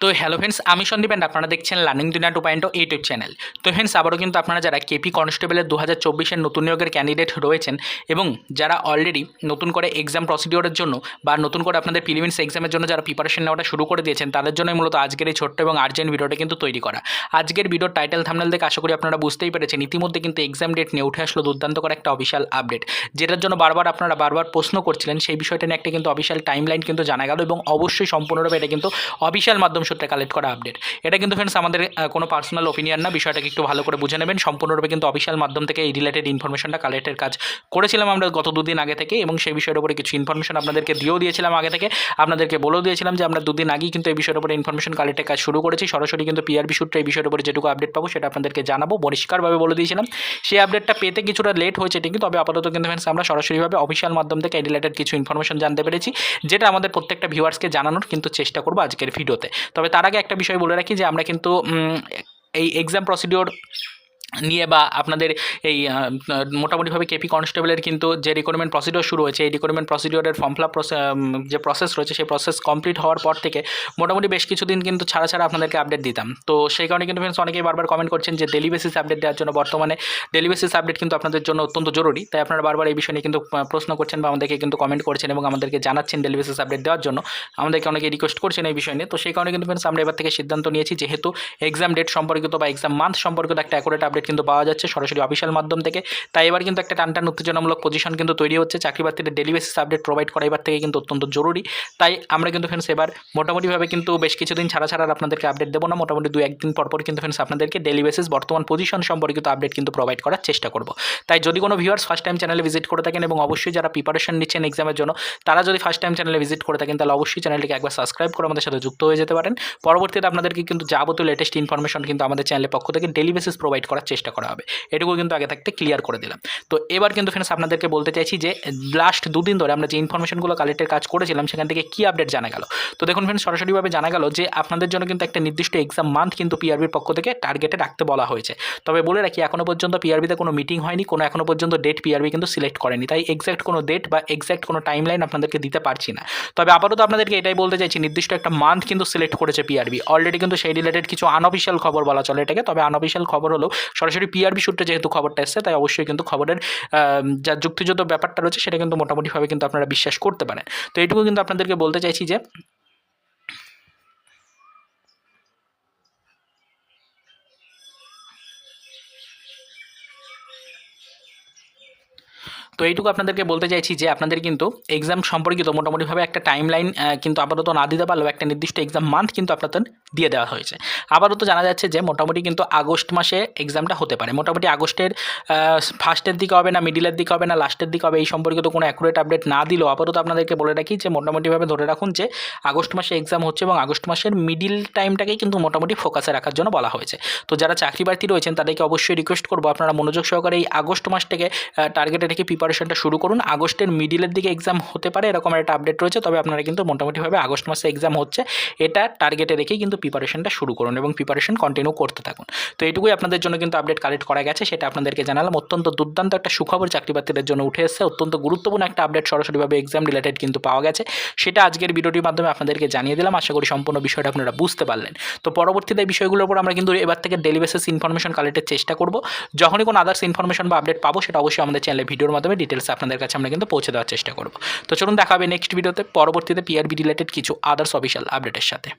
তো hello friends আমি সন্দীপ আপনারা দেখছেন learning Duniya two point YouTube channel তো ফ্রেন্ডস আবারও কিন্তু আপনারা যারা কেপি কনস্টেবলের দু হাজার চব্বিশের নতুন নিয়োগের ক্যান্ডিডেট রয়েছেন এবং যারা অলরেডি নতুন করে এক্সাম প্রসিডিওরের জন্য বা নতুন করে আপনাদের প্রিলিমিনস এক্সামের জন্য যারা প্রিপারেশন নেওয়াটা শুরু করে দিয়েছেন, তাদের জন্যই মূলত আজকের এই ছোট্ট এবং আর্জেন্ট ভিডিওটা কিন্তু তৈরি করা। আজকের ভিডিওর টাইটেল থামনেল দেখে আশা করি আপনারা বুঝতেই পেরেছেন, ইতিমধ্যে কিন্তু এক্সাম ডেট নিয়ে উঠে আসলো দুর্দান্ত করে একটা অফিসিয়াল আপডেট যেটার জন্য বারবার আপনারা বারবার প্রশ্ন করছিলেন, সেই বিষয়টা নিয়ে একটা কিন্তু অফিসিয়াল টাইমলাইন কিন্তু জানা গেল এবং অবশ্যই সম্পূর্ণরূপে এটা কিন্তু অফিসিয়াল মাধ্যম সূত্রে কালেক্ট করা আপডেট এটা কিন্তু ফ্রেন্ডস আমাদের কোনো পার্সোনাল ওপিনিয়ন না, বিষয়টাকে একটু ভালো করে বুঝে নেবেন। সম্পূর্ণরূপে কিন্তু অফিসিয়াল মাধ্যম থেকে এই রিলেটেড ইনফরমেশনটা কালেক্টের কাজ করেছিলাম আমরা গত দুদিন আগে থেকে এবং সেই বিষয়ের উপরে কিছু ইনফরমেশন আপনাদেরকে দিয়েও দিয়েছিলাম আগে থেকে। আপনাদেরকে বলেও দিয়েছিলাম যে আমরা দুদিন আগেই কিন্তু এই বিষয়ের উপরে ইনফরমেশন কালেক্টের কাজ শুরু করেছি। সরাসরি কিন্তু পিআরবি সূত্রে এই বিষয়ের উপরে যেটুকু আপডেট পাবো সেটা আপনাদেরকে জানাব। পরিষ্কারভাবে বলে দিয়েছিলাম, সেই আপডেটটা পেতে কিছুটা লেট হয়েছে ঠিকই, তবে আপাতত কিন্তু ফ্রেন্ডস আমরা সরাসরিভাবে অফিসিয়াল মাধ্যম থেকে এই রিলেটেড কিছু ইনফরমেশন জানতে পেরেছি, যেটা আমাদের প্রত্যেকটা ভিউয়ার্সকে জানানোর কিন্তু চেষ্টা করব আজকের ভিডিওতে তবে তার আগে একটা বিষয় বলে রাখি যে আমরা কিন্তু এই এক্সাম প্রসিডিওর নিয়ে বা আপনাদের এই মোটামুটিভাবে কেপি কনস্টেবলের কিন্তু যে রিক্রুটমেন্ট প্রসিডিওর শুরু হয়েছে, এই রিক্রুটমেন্ট প্রসিডিওরের ফর্ম ফিল যে প্রসেস রয়েছে, সেই প্রসেস কমপ্লিট হওয়ার পর থেকে মোটামুটি বেশ কিছুদিন কিন্তু ছাড়া ছাড়া আপনাদেরকে আপডেট দিতাম। তো সেই কারণে কিন্তু ফ্রেন্ডস অনেকেই বারবার কমেন্ট করছেন যে ডেলি বেসিস আপডেট দেওয়ার জন্য বর্তমানে ডেলি বেসিস আপডেট কিন্তু আপনাদের জন্য অত্যন্ত জরুরি। তাই আপনারা বারবার এই বিষয় নিয়ে কিন্তু প্রশ্ন করছেন বা আমাদেরকে কিন্তু কমেন্ট করছেন এবং আমাদেরকে জানাচ্ছেন ডেলি বেসিস আপডেট দেওয়ার জন্য। আমাদেরকে অনেকে রিকোয়েস্ট করছেন এই বিষয় নিয়ে। তো সেই কারণে কিন্তু ফ্রেন্ডস আমরা এবার থেকে সিদ্ধান্ত নিয়েছি, যেহেতু এক্সাম ডেট সম্পর্কিত বা এক্সাম মান্থ সম্পর্কিত একটা অ্যাকুরেট আপডেট কিন্তু পাওয়া যাচ্ছে সরাসরি অফিসিয়াল মাধ্যম থেকে। তাই এবার কিন্তু একটা টানটান উত্তেজনামূলক পজিশন কিন্তু তৈরি হচ্ছে। চাকরি প্রার্থীদের ডেলি বেসিস আপডেট প্রোভাইড করা এবার থেকে কিন্তু অত্যন্ত জরুরি। তাই আমরা কিন্তু ফ্রেন্ডস এবার মোটামুটিভাবে কিন্তু বেশ কিছুদিন ছাড়া ছাড়া আপনাদেরকে আপডেট দেবো না। মোটামুটি দু একদিন পর পর কিন্তু ফ্রেন্ডস আপনাদেরকে ডেলি বেসিস বর্তমান পজিশন সম্পর্কিত আপডেট কিন্তু প্রোভাইড করার চেষ্টা করব। তাই যদি কোনো ভিউয়ার্স ফার্স্ট টাইম চ্যানেলে ভিজিট করে থাকেন এবং অবশ্যই যারা প্রিপারেশন নিচ্ছেন এক্সামের জন্য, তারা যদি ফার্স্ট টাইম চ্যানেলে ভিজিট করে থাকেন, তাহলে অবশ্যই চ্যানেলটিকে একবার সাবস্ক্রাইব করে আমাদের সাথে যুক্ত হয়ে যেতে পারেন। পরবর্তীতে আপনাদেরকে কিন্তু যাবতীয় লেটেস্ট ইনফরমেশন কিন্তু আমাদের চ্যানেলের পক্ষ থেকে ডেলি বেসিস প্রোভাইড করার চেষ্টা করা হবে। এটুকু কিন্তু আগে থাকতে ক্লিয়ার করে দিলাম। তো এবার কিন্তু ফ্রেন্ডস আপনাদেরকে বলতে চাইছি যে লাস্ট দুদিন ধরে আমরা যে ইনফরমেশনগুলো কালেক্টের কাজ করেছিলাম, সেখান থেকে কী আপডেট জানা গেল? তো দেখুন ফ্রেন্ডস সরাসরিভাবে জানা গেল যে, আপনাদের জন্য কিন্তু একটা নির্দিষ্ট এক্সাম মান্থ কিন্তু পিআরবির পক্ষ থেকে টার্গেটে রাখতে বলা হয়েছে। তবে বলে রাখি এখনও পর্যন্ত পিআরবিতে কোনো মিটিং হয়নি, কোনো এখনও পর্যন্ত ডেট পিআরবি কিন্তু সিলেক্ট করেনি। তাই এক্স্যাক্ট কোনো ডেট বা এক্স্যাক্ট কোনো টাইম লাইন আপনাদেরকে দিতে পারছি না। তবে আপাতত আপনাদেরকে এটাই বলতে চাইছি, নির্দিষ্ট একটা মান্থ কিন্তু সিলেক্ট করেছে পিআরবি অলরেডি কিন্তু সেই রিলেটেড কিছু আনঅফিসিয়াল খবর বলা চলে এটাকে। তবে আনঅফিসিয়াল খবর হলো সরাসরি পিআরবি সূত্রে যেহেতু খবরটা এসছে, তাই অবশ্যই কিন্তু খবরের যা যুক্তিযুক্ত ব্যাপারটা রয়েছে, সেটা কিন্তু মোটামুটিভাবে কিন্তু আপনারা বিশ্বাস করতে পারেন। তো এইটুকু কিন্তু আপনাদেরকে বলতে চাইছি যে তো এইটুকু আপনাদেরকে বলতে চাইছি যে আপনাদের কিন্তু এক্সাম সম্পর্কিত মোটামুটিভাবে একটা টাইম লাইন কিন্তু আপাতত না দিতে পারলেও একটা নির্দিষ্ট এক্সাম মান্থ কিন্তু আপনাদের দিয়ে দেওয়া হয়েছে। আপাতত জানা যাচ্ছে যে মোটামুটি কিন্তু আগস্ট মাসে এক্সামটা হতে পারে। মোটামুটি আগস্টের ফার্স্টের দিকে হবে না মিডিলের দিকে হবে না লাস্টের দিকে হবে, এই সম্পর্কিত কোনো অ্যাকুরেট আপডেট না দিলেও আপাতত আপনাদেরকে বলে রাখি যে মোটামুটিভাবে ধরে রাখুন যে আগস্ট মাসে এক্সাম হচ্ছে এবং আগস্ট মাসের মিডিল টাইমটাকেই কিন্তু মোটামুটি ফোকাসে রাখার জন্য বলা হয়েছে। তো যারা চাকরি প্রার্থী রয়েছেন তাদেরকে অবশ্যই রিকোয়েস্ট করব। আপনারা মনোযোগ সহকারে এই আগস্ট মাস থেকে টার্গেটে রেখে প্রিপারেশনটা শুরু করুন। আগস্টের মিডিলের দিকে এক্সাম হতে পারে, এরকম একটা আপডেট রয়েছে, তবে আপনারা কিন্তু মোটামুটিভাবে আগস্ট মাসে এক্সাম হচ্ছে। এটা টার্গেটে রেখেই কিন্তু প্রিপারেশনটা শুরু করুন এবং প্রিপারেশন কন্টিনিউ করতে থাকুন। তো এইটুকুই আপনাদের জন্য কিন্তু আপডেট কালেক্ট করা গেছে, সেটা আপনাদেরকে জানালাম। অত্যন্ত দুর্দান্ত একটা সুখবর চাকরি প্রার্থীদের জন্য উঠে এসেছে। অত্যন্ত গুরুত্বপূর্ণ একটা আপডেট সরাসরিভাবে এক্সাম রিলেটেড কিন্তু পাওয়া গেছে। সেটা আজকের ভিডিওটির মাধ্যমে আপনাদেরকে জানিয়ে দিলাম। আশা করি সম্পূর্ণ বিষয়টা আপনারা বুঝতে পারলেন। তো পরবর্তীতে বিষয়গুলোর উপর আমরা কিন্তু এবার থেকে ডেলি বেসিস ইনফরমেশন কালেক্টের চেষ্টা করব। যখনই কোনো আদার্স ইনফরমেশন বা আপডেট পাবো, সেটা অবশ্যই আমাদের চ্যানেলে ভিডিওর মাধ্যমে ডিটেলস আপনাদের কাছে আমরা কিন্তু পৌঁছে দেওয়ার চেষ্টা করব। তো চলুন দেখাবে নেক্সট ভিডিওতে পরবর্তীতে পিআরবি রিলেটেড কিছু আদার্স অফিসিয়াল আপডেটের সাথে।